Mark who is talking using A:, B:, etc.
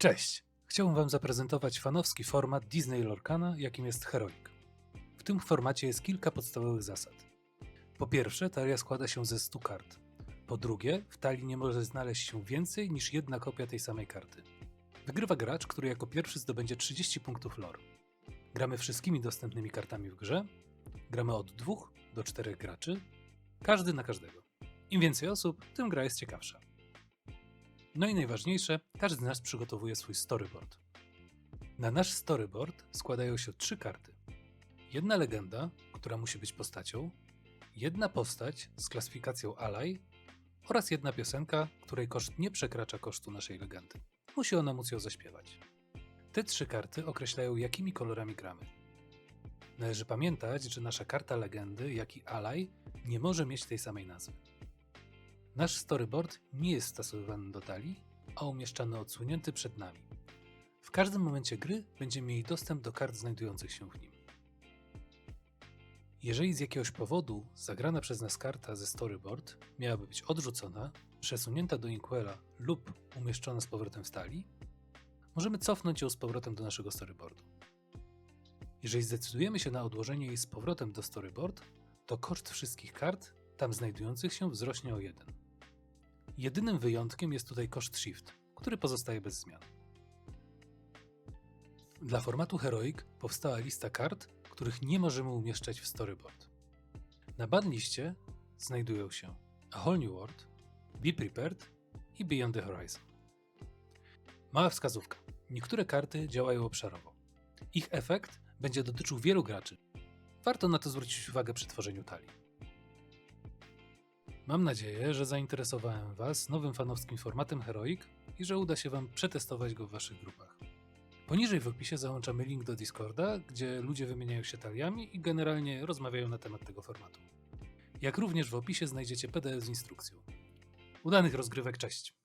A: Cześć! Chciałbym Wam zaprezentować fanowski format Disney Lorcana, jakim jest Heroic. W tym formacie jest kilka podstawowych zasad. Po pierwsze, talia składa się ze 100 kart. Po drugie, w talii nie może znaleźć się więcej niż jedna kopia tej samej karty. Wygrywa gracz, który jako pierwszy zdobędzie 30 punktów lore. Gramy wszystkimi dostępnymi kartami w grze. Gramy od 2 do 4 graczy. Każdy na każdego. Im więcej osób, tym gra jest ciekawsza. No i najważniejsze, każdy z nas przygotowuje swój storyboard. Na nasz storyboard składają się trzy karty. Jedna legenda, która musi być postacią, jedna postać z klasyfikacją Ally oraz jedna piosenka, której koszt nie przekracza kosztu naszej legendy. Musi ona móc ją zaśpiewać. Te trzy karty określają, jakimi kolorami gramy. Należy pamiętać, że nasza karta legendy, jak i Ally, nie może mieć tej samej nazwy. Nasz storyboard nie jest stosowany do talii, a umieszczany odsunięty przed nami. W każdym momencie gry będziemy mieli dostęp do kart znajdujących się w nim. Jeżeli z jakiegoś powodu zagrana przez nas karta ze storyboard miałaby być odrzucona, przesunięta do Inkwella lub umieszczona z powrotem w talii, możemy cofnąć ją z powrotem do naszego storyboardu. Jeżeli zdecydujemy się na odłożenie jej z powrotem do storyboard, to koszt wszystkich kart tam znajdujących się wzrośnie o 1. Jedynym wyjątkiem jest tutaj koszt Shift, który pozostaje bez zmian. Dla formatu Heroic powstała lista kart, których nie możemy umieszczać w storyboard. Na banliście znajdują się A Whole New World, Be Prepared i Beyond the Horizon. Mała wskazówka. Niektóre karty działają obszarowo. Ich efekt będzie dotyczył wielu graczy. Warto na to zwrócić uwagę przy tworzeniu talii. Mam nadzieję, że zainteresowałem Was nowym fanowskim formatem Heroic i że uda się Wam przetestować go w Waszych grupach. Poniżej w opisie załączamy link do Discorda, gdzie ludzie wymieniają się taliami i generalnie rozmawiają na temat tego formatu. Jak również w opisie znajdziecie PDF z instrukcją. Udanych rozgrywek, cześć!